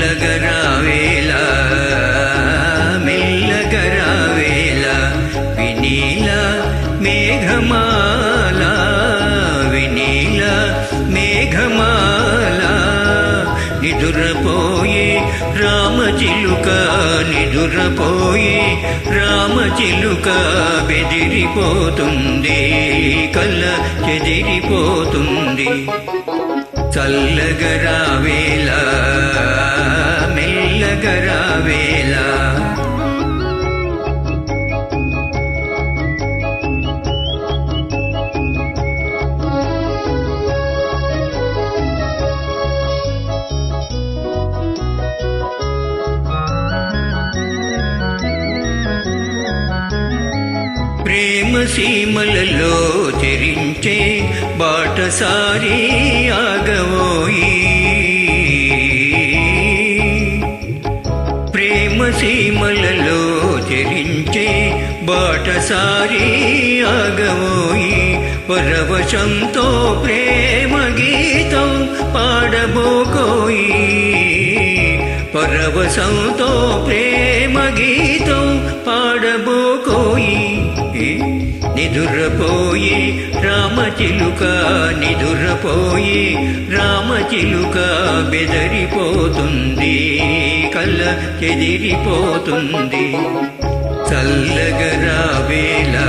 చల్లగరావేల మెల్లగరావేల వినీల మేఘమాల వినీల మేఘమాల నిదురపోయే రామచిలుక నిదురపోయే రామచిలుక బెదిరిపోతుంది కళ్ళ చెదిరిపోతుంది. చల్లగరావేల ప్రేమ సీమలలో చెరించే బాటసారి ఆగవోయి. ప్రేమ సీమలలో చెరించే బాటసారి ఆగవోయి. పరవశంతో ప్రేమ గీతం పాడబోకోయి. పరవశంతో ప్రేమ గీతం పాడబోకోయి నిదురపోయి రామచిలుక నిదురపోయి రామచిలుక బెదరిపోతుంది కళ్ళ చెదిరిపోతుంది. చల్లగరావేలా